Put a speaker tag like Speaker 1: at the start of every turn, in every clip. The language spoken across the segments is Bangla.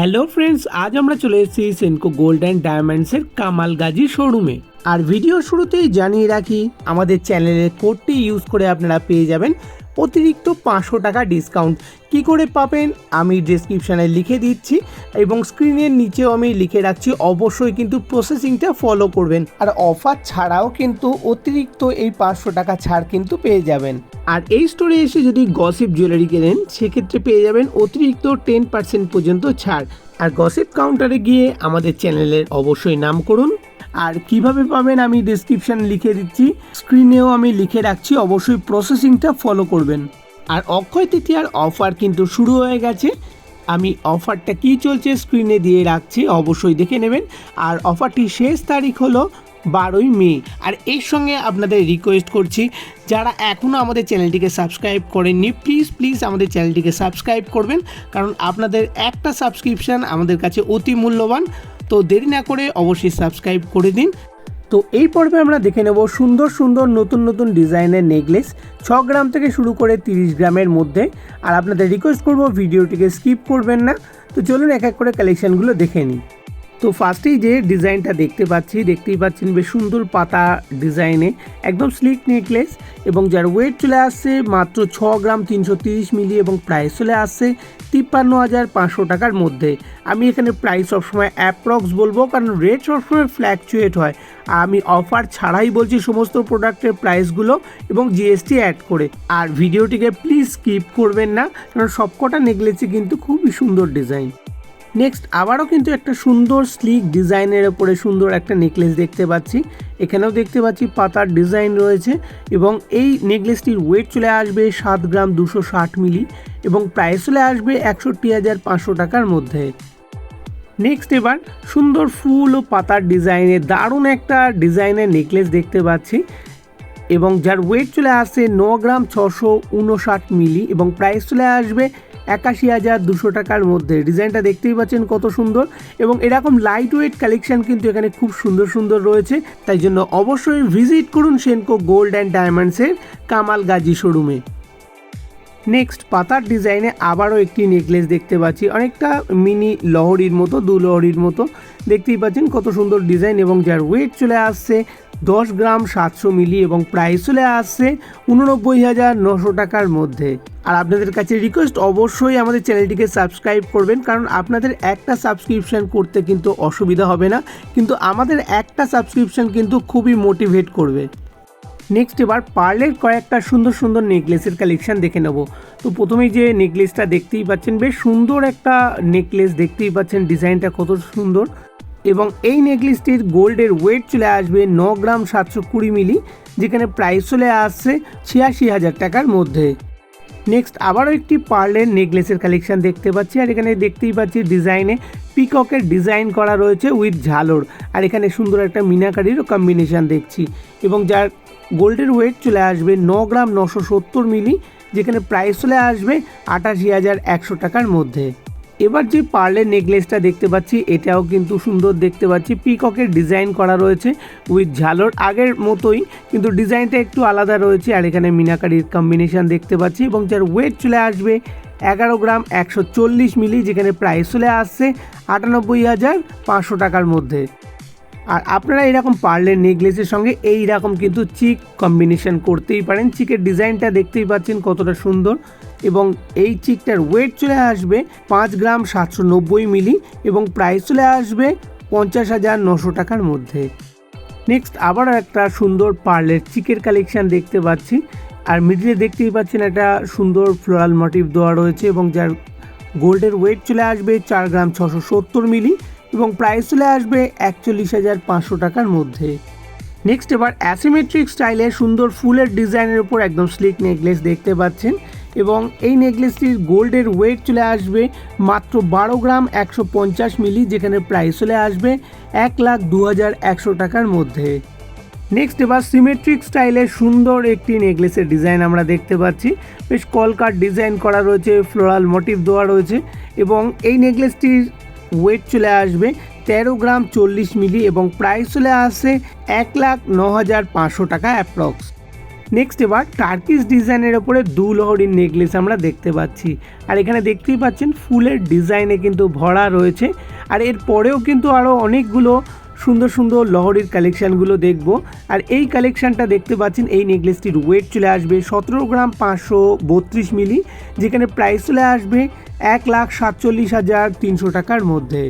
Speaker 1: হ্যালো ফ্রেন্ডস আজ আমরা চলে এসেছি সেনকো গোল্ড অ্যান্ড ডায়মন্ডসের কামাল গাজী শোরুমে আর ভিডিও শুরুতেই জানিয়ে রাখি, আমাদের চ্যানেলের কোডটি ইউজ করে আপনারা পেয়ে যাবেন। অতিরিক্ত পাঁচশো টাকা ডিসকাউন্ট কি করে পাবেন? আমি ডেসক্রিপশানে লিখে দিচ্ছি এবং স্ক্রিনের নিচেও আমি লিখে রাখছি, অবশ্যই কিন্তু প্রসেসিংটা ফলো করবেন। আর অফার ছাড়াও কিন্তু অতিরিক্ত এই পাঁচশো টাকা ছাড় কিন্তু পেয়ে যাবেন। আর এই স্টোরে এসে যদি গসিপ জুয়েলারি কেনেন, সেক্ষেত্রে পেয়ে যাবেন অতিরিক্ত টেন পার্সেন্ট পর্যন্ত ছাড়। আর গসিপ কাউন্টারে গিয়ে আমাদের চ্যানেলের অবশ্যই নাম করুন আর কীভাবে পাবেন আমি ডিসক্রিপশন লিখে দিচ্ছি। স্ক্রিনেও আমি লিখে রাখছি, অবশ্যই প্রসেসিংটা ফলো করবেন। আর অক্ষয় তৃতীয়ার অফার কিন্তু শুরু হয়ে গেছে। আমি অফারটা কি চলছে স্ক্রিনে দিয়ে রাখছি, অবশ্যই দেখে নেবেন। আর অফারটি শেষ তারিখ হলো বারোই মে। আর এর সঙ্গে আপনাদের রিকোয়েস্ট করছি, যারা এখনও আমাদের চ্যানেলটিকে সাবস্ক্রাইব করেননি প্লিজ প্লিজ আমাদের চ্যানেলটিকে সাবস্ক্রাইব করবেন। কারণ আপনাদের একটা সাবস্ক্রিপশান আমাদের কাছে অতি মূল্যবান। তো দেরি না করে অবশ্যই সাবস্ক্রাইব করে দিন। তো এই পর্বে আমরা দেখে নেব সুন্দর সুন্দর নতুন নতুন ডিজাইনের নেকলেস ছ গ্রাম থেকে শুরু করে তিরিশ গ্রামের মধ্যে। আর আপনাদের রিকোয়েস্ট করব, ভিডিওটিকে স্কিপ করবেন না। তো চলুন এক এক করে কালেকশানগুলো দেখে নিই। তো ফার্স্টেই যে ডিজাইনটা দেখতে পাচ্ছি, দেখতেই পাচ্ছেন বেশ সুন্দর পাতা ডিজাইনে, একদম স্লিক নেকলেস এবং যার ওয়েট চলে আসছে মাত্র ছ গ্রাম তিনশো তিরিশ মিলি এবং প্রাইস চলে আসছে তিপ্পান্ন হাজার পাঁচশো টাকার মধ্যে। আমি এখানে প্রাইস সবসময় অ্যাপ্রক্স বলব কারণ রেট সবসময় ফ্ল্যাকচুয়েট হয়। আমি অফার ছাড়াই বলছি সমস্ত প্রোডাক্টের প্রাইসগুলো এবং জিএসটি অ্যাড করে। আর ভিডিওটিকে প্লিজ স্কিপ করবেন না, কারণ সবকটা নেকলেসই কিন্তু খুবই সুন্দর ডিজাইন নেক্সট আবারও কিন্তু একটা সুন্দর স্লিক ডিজাইনের ওপরে সুন্দর একটা নেকলেস দেখতে পাচ্ছি। এখানেও দেখতে পাচ্ছি পাতার ডিজাইন রয়েছে এবং এই নেকলেসটির ওয়েট চলে আসবে সাত গ্রাম দুশো ষাট মিলি এবং প্রাইস চলে আসবে একষট্টি হাজার পাঁচশো টাকার মধ্যে। নেক্সট এবার সুন্দর ফুল ও পাতার ডিজাইনে দারুণ একটা ডিজাইনের নেকলেস দেখতে পাচ্ছি এবং যার ওয়েট চলে আসছে ন গ্রাম ছশো উনষাট মিলি এবং প্রাইস চলে আসবে একাশি হাজার দুশো টাকার মধ্যে। ডিজাইনটা দেখতেই পাচ্ছেন কত সুন্দর। এবং এরকম লাইট ওয়েট কালেকশন কিন্তু এখানে খুব সুন্দর সুন্দর রয়েছে। তাই জন্য অবশ্যই ভিজিট করুন সেনকো গোল্ড অ্যান্ড ডায়মন্ডসের কামাল গাজী শোরুমে নেক্সট পাতার ডিজাইনে আবারও একটি নেকলেস দেখতে পাচ্ছি। অনেকটা মিনি লহরির মতো, দু লহরির মতো। দেখতেই পাচ্ছেন কত সুন্দর ডিজাইন এবং যার ওয়েট চলে আসছে দশ গ্রাম সাতশো মিলি এবং প্রাইস চলে আসছে উননব্বই হাজার নশো টাকার মধ্যে। আর আপনাদের কাছে রিকোয়েস্ট অবশ্যই আমাদের চ্যানেলটিকে সাবস্ক্রাইব করবেন, কারণ আপনাদের একটা সাবস্ক্রিপশন করতে কিন্তু অসুবিধা হবে না। কিন্তু আমাদের একটা সাবস্ক্রিপশন কিন্তু খুবই মোটিভেট করবে। নেক্সট এবার পার্লের কয়েকটা সুন্দর সুন্দর নেকলেসের কালেকশন দেখে নেব। তো প্রথমেই যে নেকলেসটা দেখতেই পাচ্ছেন, বেশ সুন্দর একটা নেকলেস দেখতেই পাচ্ছেন, ডিজাইনটা কত সুন্দর। এবং এই নেকলেসটির গোল্ডের ওয়েট চলে আসবে ন গ্রাম সাতশো কুড়ি মিলি, যেখানে প্রাইস চলে আসছে ছিয়াশি হাজার টাকার মধ্যে। নেক্সট আবারও একটি পার্লের নেকলেসের কালেকশন দেখতে পাচ্ছি, আর এখানে দেখতেই পাচ্ছি ডিজাইনে পিককের ডিজাইন করা রয়েছে উইথ ঝালর। আর এখানে সুন্দর একটা মিনাকারিরও কম্বিনেশান দেখছি। এবং যার গোল্ডের ওয়েট চলে আসবে ন গ্রাম নশো সত্তর মিলি, যেখানে প্রাইস চলে আসবে আটাশি হাজার একশো টাকার মধ্যে। এবার যে পার্লের নেকলেসটা দেখতে পাচ্ছি, এটাও কিন্তু সুন্দর দেখতে পাচ্ছি। পিককের ডিজাইন করা রয়েছে উইথ ঝালর আগের মতোই, কিন্তু ডিজাইনটা একটু আলাদা রয়েছে। আর এখানে মিনাকারির কম্বিনেশান দেখতে পাচ্ছি এবং যার ওয়েট চলে আসবে এগারো গ্রাম একশো চল্লিশ মিলি, যেখানে প্রাইস চলে আসছে আটানব্বই হাজার পাঁচশো টাকার মধ্যে। আর আপনারা এরকম পার্লের নেকলেসের সঙ্গে এই রকম কিন্তু চিক কম্বিনেশন করতেই পারেন। চিকের ডিজাইনটা দেখতেই পাচ্ছেন কতটা সুন্দর এবং এই চিকটার ওয়েট চলে আসবে পাঁচ গ্রাম সাতশো নব্বই মিলি এবং প্রাইস চলে আসবে পঞ্চাশ হাজার নশো টাকার মধ্যে। নেক্সট আবার একটা সুন্দর পার্লের চিকের কালেকশান দেখতে পাচ্ছি। আর মিডিলে দেখতেই পাচ্ছেন একটা সুন্দর ফ্লোরাল মোটিভ দেওয়া রয়েছে এবং যার গোল্ডের ওয়েট চলে আসবে চার গ্রাম ছশো সত্তর মিলি এবং প্রাইস চলে আসবে একচল্লিশ হাজার পাঁচশো টাকার মধ্যে। নেক্সট এবার অ্যাসিমেট্রিক স্টাইলে সুন্দর ফুলের ডিজাইনের উপর একদম স্লিক নেকলেস দেখতে পাচ্ছেন এবং এই নেকলেসটির গোল্ডের ওয়েট চলে আসবে মাত্র বারো গ্রাম একশো পঞ্চাশ মিলি যেখানে প্রাইস চলে আসবে এক লাখ দু হাজার একশো টাকার মধ্যে। নেক্সট এবার সিমেট্রিক স্টাইলে সুন্দর একটি নেকলেসের ডিজাইন আমরা দেখতে পাচ্ছি। বেশ কলকার ডিজাইন করা রয়েছে ফ্লোরাল মোটিভ দেওয়া রয়েছে এবং এই নেকলেসটির ওয়েট চলে আসবে তেরো গ্রাম চল্লিশ মিলি এবং প্রাইস চলে আসছে এক লাখ ন হাজার পাঁচশো টাকা অ্যাপ্রক্স নেক্সট এবার টার্কিশ ডিজাইনের ওপরে দু লহরির নেকলেস আমরা দেখতে পাচ্ছি। আর এখানে দেখতেই পাচ্ছেন ফুলের ডিজাইনে কিন্তু ভরা রয়েছে। আর এর পরেও কিন্তু আরও অনেকগুলো সুন্দর সুন্দর লহরির কালেকশানগুলো দেখব। আর এই কালেকশানটা দেখতে পাচ্ছেন, এই নেকলেসটির ওয়েট চলে আসবে সতেরো গ্রাম পাঁচশো বত্রিশ মিলি, যেখানে প্রাইস চলে আসবে এক লাখ সাতচল্লিশ হাজার তিনশো টাকার মধ্যে।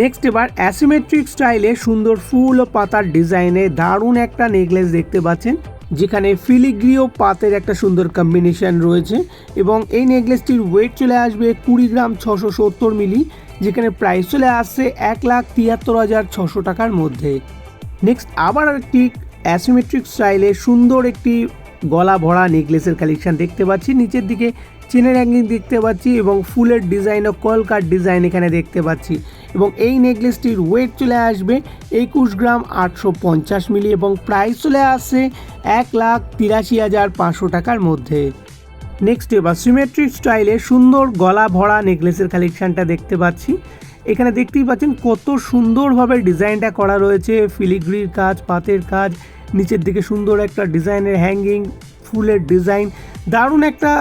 Speaker 1: নেক্সট এবার অ্যাসিমেট্রিক স্টাইলে সুন্দর ফুল ও পাতার ডিজাইনে দারুণ একটা নেকলেস দেখতে পাচ্ছেন। যেখানে ফিলিগ্রি ও পাতের একটা সুন্দর কম্বিনেশন রয়েছে এবং এই নেকলেসটির ওয়েট চলে আসবে কুড়ি গ্রাম ছশো সত্তর মিলি, যেখানে প্রাইস চলে আসছে এক লাখ তিয়াত্তর হাজার ছশো টাকার মধ্যে। নেক্সট আবার একটি অ্যাসিমেট্রিক স্টাইলে সুন্দর একটি গলা ভরা নেকলেসের কালেকশন দেখতে পাচ্ছি। নিচের দিকে চেনের হ্যাঙ্গিং দেখতে পাচ্ছি এবং ফুলের ডিজাইন ও কলকার ডিজাইন এখানে দেখতে পাচ্ছি। এবং এই নেকলেসটির ওয়েট চলে আসবে একুশ গ্রাম আটশো পঞ্চাশ মিলি এবং প্রাইস চলে আসছে এক লাখ তিরাশি হাজার পাঁচশো টাকার মধ্যে। নেক্সট এবার সিমেট্রিক স্টাইলে সুন্দর গলা ভরা নেকলেসের কালেকশানটা দেখতে পাচ্ছি। এখানে দেখতেই পাচ্ছেন কত সুন্দরভাবে ডিজাইনটা করা রয়েছে ফিলিগ্রির কাজ, পাতের কাজ, নিচের দিকে সুন্দর একটা ডিজাইনের হ্যাঙ্গিং ফুলের ডিজাইন দারুণ একটা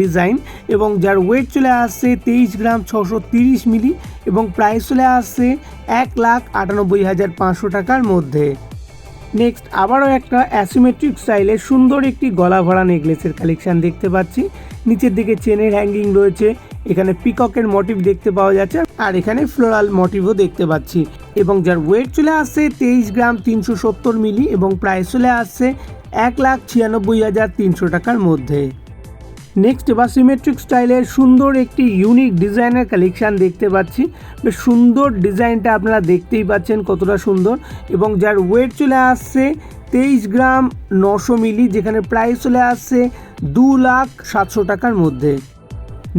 Speaker 1: ডিজাইন এবং যার ওয়েট চলে আসছে তেইশ গ্রাম ছশো তিরিশ মিলি এবং প্রাইস চলে আসছে এক লাখ আটানব্বই হাজার পাঁচশো টাকার মধ্যে। নেক্সট আবারও একটা অ্যাসিমেট্রিক স্টাইলে সুন্দর একটি গলা ভরা নেকলেসের কালেকশন দেখতে পাচ্ছি। নিচের দিকে চেনের হ্যাঙ্গিং রয়েছে, এখানে পিককের মোটিভ দেখতে পাওয়া যাচ্ছে আর এখানে ফ্লোরাল মোটিভও দেখতে পাচ্ছি। এবং যার ওয়েট চলে আসছে তেইশ গ্রাম তিনশো সত্তর মিলি এবং প্রাইস চলে আসছে এক লাখ ছিয়ানব্বই হাজার তিনশো টাকার মধ্যে। নেক্সট এবার সিমেট্রিক স্টাইলের সুন্দর একটি ইউনিক ডিজাইনের কালেকশান দেখতে পাচ্ছি। বেশ সুন্দর ডিজাইনটা আপনারা দেখতেই পাচ্ছেন কতটা সুন্দর। এবং যার ওয়েট চলে আসছে তেইশ গ্রাম নশো মিলি, যেখানে প্রাইস চলে আসছে দু লাখ সাতশো টাকার মধ্যে।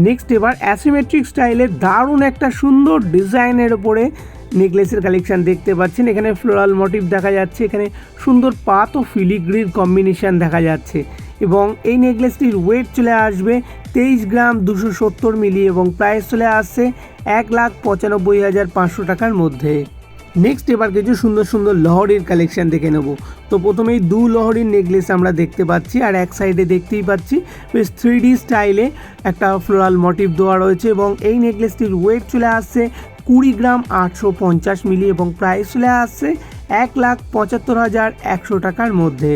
Speaker 1: নেক্সট এবার অ্যাসিমেট্রিক স্টাইলে দারুণ একটা সুন্দর ডিজাইনের ওপরে নেকলেসের কালেকশন দেখতে পাচ্ছেন। এখানে ফ্লোরাল মোটিভ দেখা যাচ্ছে। এখানে সুন্দর পাত ও ফিলিগ্রির কম্বিনেশন দেখা যাচ্ছে। এবং এই নেকলেসটির ওয়েট চলে আসবে তেইশ গ্রাম দুশো সত্তর মিলি এবং প্রাইস চলে আসছে এক লাখ পঁচানব্বই হাজার পাঁচশো টাকার মধ্যে। নেক্সট এবার কিছু সুন্দর সুন্দর লহরির কালেকশন দেখে নেব। তো প্রথমেই দু লহরির নেকলেস আমরা দেখতে পাচ্ছি আর এক সাইডে দেখতেই পাচ্ছি বেশ থ্রি স্টাইলে একটা ফ্লোরাল মোটিভ দেওয়া রয়েছে এবং এই নেকলেসটির ওয়েট চলে আসছে কুড়ি গ্রাম আটশো পঞ্চাশ মিলি এবং প্রাইস চলে আসছে এক লাখ পঁচাত্তর হাজার একশো টাকার মধ্যে।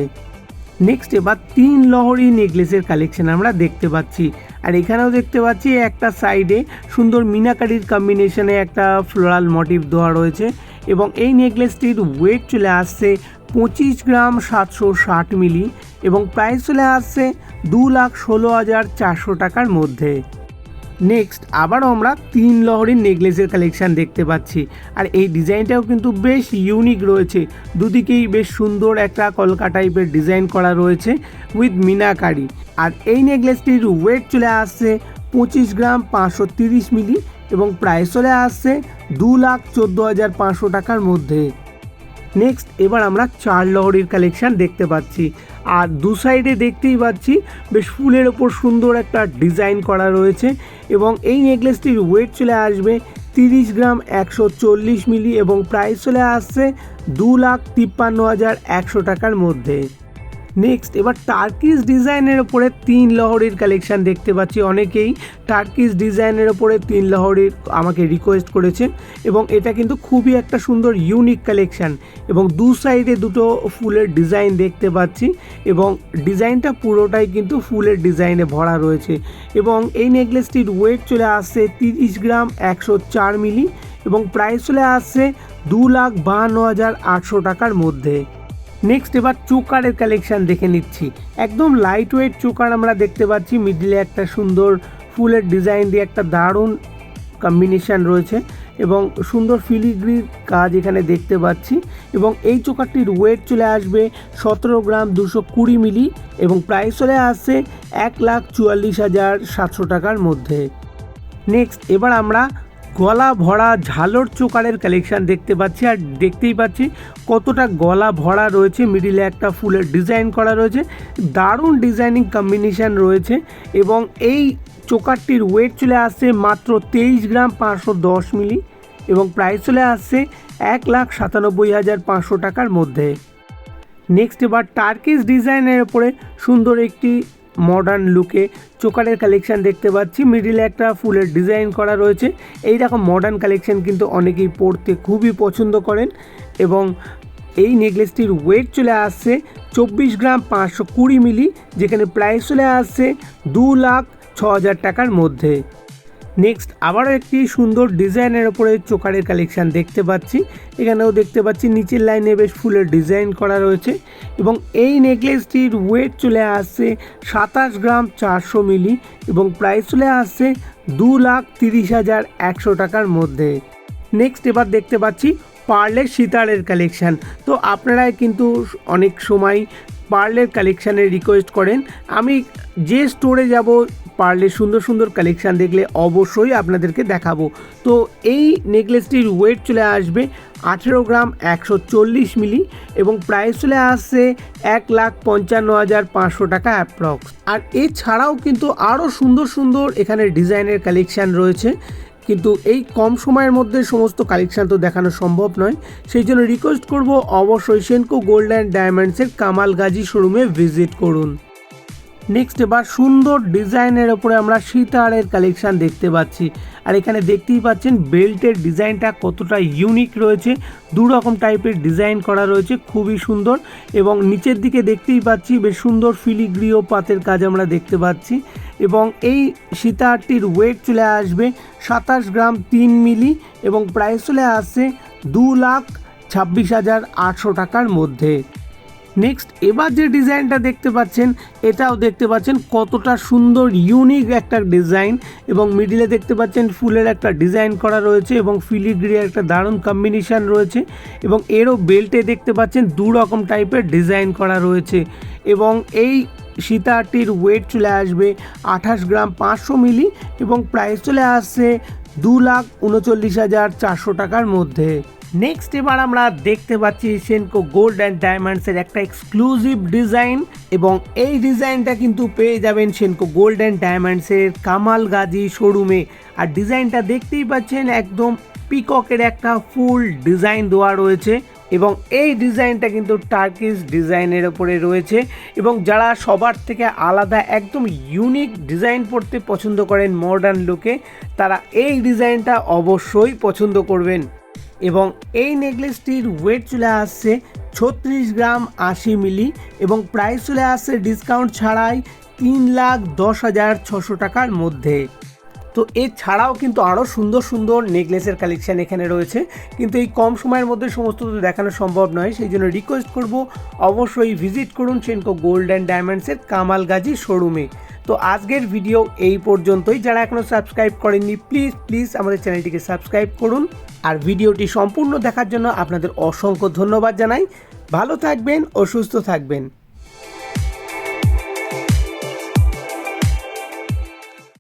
Speaker 1: নেক্সট এবার তিন লহরি নেকলেসের কালেকশন আমরা দেখতে পাচ্ছি। আর এখানেও দেখতে পাচ্ছি একটা সাইডে সুন্দর মিনাকারির কম্বিনেশনে একটা ফ্লোরাল মোটিভ দেওয়া রয়েছে এবং এই নেকলেসটির ওয়েট চলে আসছে পঁচিশ গ্রাম সাতশো ষাট মিলি এবং প্রাইস চলে আসছে দু লাখ ষোলো হাজার চারশো টাকার মধ্যে। নেক্সট আবারও আমরা তিন লহরির নেকলেসের কালেকশান দেখতে পাচ্ছি। আর এই ডিজাইনটাও কিন্তু বেশ ইউনিক রয়েছে। দুদিকেই বেশ সুন্দর একটা কলকা টাইপের ডিজাইন করা রয়েছে উইথ মিনাকারি। আর এই নেকলেসটির ওয়েট চলে আসছে পঁচিশ গ্রাম পাঁচশো তিরিশ মিলি এবং প্রাইস চলে আসছে দু লাখ চোদ্দ হাজার পাঁচশো টাকার মধ্যে। নেক্সট এবার আমরা চার লহরির কালেকশান দেখতে পাচ্ছি। আর দু সাইডে দেখতেই পাচ্ছি বেশ ফুলের ওপর সুন্দর একটা ডিজাইন করা রয়েছে এবং এই নেকলেসটির ওয়েট চলে আসবে তিরিশ গ্রাম একশো চল্লিশ মিলি এবং প্রাইস চলে আসছে দু লাখ তিপ্পান্ন হাজার একশো টাকার মধ্যে। নেক্সট এবার টার্কিস ডিজাইনের ওপরে তিন লহরির কালেকশন দেখতে পাচ্ছি। অনেকেই টার্কিস ডিজাইনের ওপরে তিন লহরির আমাকে রিকোয়েস্ট করেছেন এবং এটা কিন্তু খুবই একটা সুন্দর ইউনিক কালেকশন এবং দু সাইডে দুটো ফুলের ডিজাইন দেখতে পাচ্ছি এবং ডিজাইনটা পুরোটাই কিন্তু ফুলের ডিজাইনে ভরা রয়েছে এবং এই নেকলেসটির ওয়েট চলে আসছে তিরিশ গ্রাম একশো চার মিলি এবং প্রাইস চলে আসছে দু লাখ বাহান্ন হাজার আটশো টাকার মধ্যে। নেক্সট এবার চোকারের কালেকশন দেখে নিচ্ছি। একদম লাইট ওয়েট চোকার আমরা দেখতে পাচ্ছি। মিডিলে একটা সুন্দর ফুলের ডিজাইন দিয়ে একটা দারুণ কম্বিনেশান রয়েছে এবং সুন্দর ফিলিগ্রির কাজ এখানে দেখতে পাচ্ছি এবং এই চোকারটির ওয়েট চলে আসবে সতেরো গ্রাম দুশো কুড়ি মিলি এবং প্রাইস চলে আসছে এক লাখ চুয়াল্লিশ হাজার সাতশো টাকার মধ্যে। নেক্সট এবার আমরা গলা ভরা ঝালর চোকারের কালেকশন দেখতে পাচ্ছি আর দেখতেই পাচ্ছি কতটা গলা ভরা রয়েছে মিডিলে একটা ফুলের ডিজাইন করা রয়েছে। দারুণ ডিজাইনিং কম্বিনেশান রয়েছে এবং এই চোকারটির ওয়েট চলে আসছে মাত্র তেইশ গ্রাম পাঁচশো দশ মিলি এবং প্রাইস চলে আসছে এক লাখ সাতানব্বই হাজার পাঁচশো টাকার মধ্যে। নেক্সট এবার টার্কিস ডিজাইনের ওপরে সুন্দর একটি মডার্ন লুকে চোকারের কালেকশন দেখতে পাচ্ছি। মিডিলে একটা ফুলের ডিজাইন করা রয়েছে। এই রকম মডার্ন কালেকশন কিন্তু অনেকেই পরতে খুবই পছন্দ করেন এবং এই নেকলেসটির ওয়েট চলে আসছে চব্বিশ গ্রাম পাঁচশো কুড়ি মিলি যেখানে প্রাইস চলে আসছে দু লাখ ছ হাজার টাকার মধ্যে। নেক্সট আবারও একটি সুন্দর ডিজাইনের ওপরে চোকারের কালেকশান দেখতে পাচ্ছি। এখানেও দেখতে পাচ্ছি, নিচের লাইনে বেশ ফুলের ডিজাইন করা রয়েছে এবং এই নেকলেসটির ওয়েট চলে আসছে সাতাশ গ্রাম চারশো মিলি এবং প্রাইস চলে আসছে দু লাখ তিরিশ হাজার একশো টাকার মধ্যে। নেক্সট এবার দেখতে পাচ্ছি পার্লের সিতারের কালেকশান। তো আপনারা কিন্তু অনেক সময় পার্লের কালেকশানের রিকোয়েস্ট করেন। আমি যে স্টোরে যাব পার্লের সুন্দর সুন্দর কালেকশান দেখলে অবশ্যই আপনাদেরকে দেখাবো। তো এই নেকলেসটির ওয়েট চলে আসবে আঠেরো গ্রাম একশো চল্লিশ মিলি এবং প্রাইস চলে আসছে এক লাখ পঞ্চান্ন হাজার পাঁচশো টাকা অ্যাপ্রক্স আর এছাড়াও কিন্তু আরও সুন্দর সুন্দর এখানে ডিজাইনের কালেকশান রয়েছে। কিন্তু এই কম সময়ের মধ্যে সমস্ত কালেকশান তো দেখানো সম্ভব নয়। সেই জন্য রিকোয়েস্ট করব অবশ্যই সেনকো গোল্ড অ্যান্ড ডায়মন্ডসের কামাল গাজী শোরুমে ভিজিট করুন। নেক্সট এবার সুন্দর ডিজাইনের ওপরে আমরা সীতারের কালেকশান দেখতে পাচ্ছি। আর এখানে দেখতেই পাচ্ছেন বেল্টের ডিজাইনটা কতটা ইউনিক রয়েছে। দু রকম টাইপের ডিজাইন করা রয়েছে, খুবই সুন্দর। এবং নিচের দিকে দেখতেই পাচ্ছি বেশ সুন্দর ফিলিগ্রিও পাতের কাজ আমরা দেখতে পাচ্ছি। এবং এই সীতাহারটির ওয়েট চলে আসবে সাতাশ গ্রাম তিন মিলি এবং প্রাইস চলে আসছে দু লাখ ছাব্বিশ হাজার আটশো টাকার মধ্যে। নেক্সট এবার যে ডিজাইনটা দেখতে পাচ্ছেন, এটাও দেখতে পাচ্ছেন কতটা সুন্দর ইউনিক একটা ডিজাইন এবং মিডিলে দেখতে পাচ্ছেন ফুলের একটা ডিজাইন করা রয়েছে এবং ফিলিগ্রি একটা দারুণ কম্বিনেশান রয়েছে এবং এরও বেল্টে দেখতে পাচ্ছেন দু রকম টাইপের ডিজাইন করা রয়েছে এবং এই সীতাটির ওয়েট চলে আসবে আঠাশ গ্রাম পাঁচশো মিলি এবং প্রাইস চলে আসছে দু লাখ উনচল্লিশ হাজার চারশো টাকার মধ্যে। নেক্সট এবার আমরা দেখতে পাচ্ছি সেনকো গোল্ড অ্যান্ড ডায়মন্ডসের একটা এক্সক্লুসিভ ডিজাইন এবং এই ডিজাইনটা কিন্তু পেয়ে যাবেন সেনকো গোল্ড অ্যান্ড ডায়মন্ডসের কামাল গাজী শোরুমে আর ডিজাইনটা দেখতেই পাচ্ছেন একদম পিককের একটা ফুল ডিজাইন দেওয়া রয়েছে এবং এই ডিজাইনটা কিন্তু টার্কিস ডিজাইনের ওপরে রয়েছে এবং যারা সবার থেকে আলাদা একদম ইউনিক ডিজাইন পড়তে পছন্দ করেন মডার্ন লুকে তারা এই ডিজাইনটা অবশ্যই পছন্দ করবেন। এবং এই নেকলেসটির ওয়েট চলে আসছে ছত্রিশ গ্রাম আশি মিলি এবং প্রাইস চলে আসছে ডিসকাউন্ট ছাড়াই তিন লাখ দশ হাজার ছশো টাকার মধ্যে। তো এছাড়াও কিন্তু আরও সুন্দর সুন্দর নেকলেসের কালেকশান এখানে রয়েছে। কিন্তু এই কম সময়ের মধ্যে সমস্ত তো দেখানো সম্ভব নয়, সেই জন্য রিকোয়েস্ট করব অবশ্যই ভিজিট করুন সেনকো গোল্ড অ্যান্ড ডায়মন্ডসের কামাল গাজী শোরুমে তো আজকের ভিডিও এই পর্যন্তই। যারা এখনও সাবস্ক্রাইব করেননি প্লিজ প্লিজ আমাদের চ্যানেলটিকে সাবস্ক্রাইব করুন। আর ভিডিওটি সম্পূর্ণ দেখার জন্য আপনাদের অসংখ্য ধন্যবাদ জানাই। ভালো থাকবেন ও সুস্থ থাকবেন।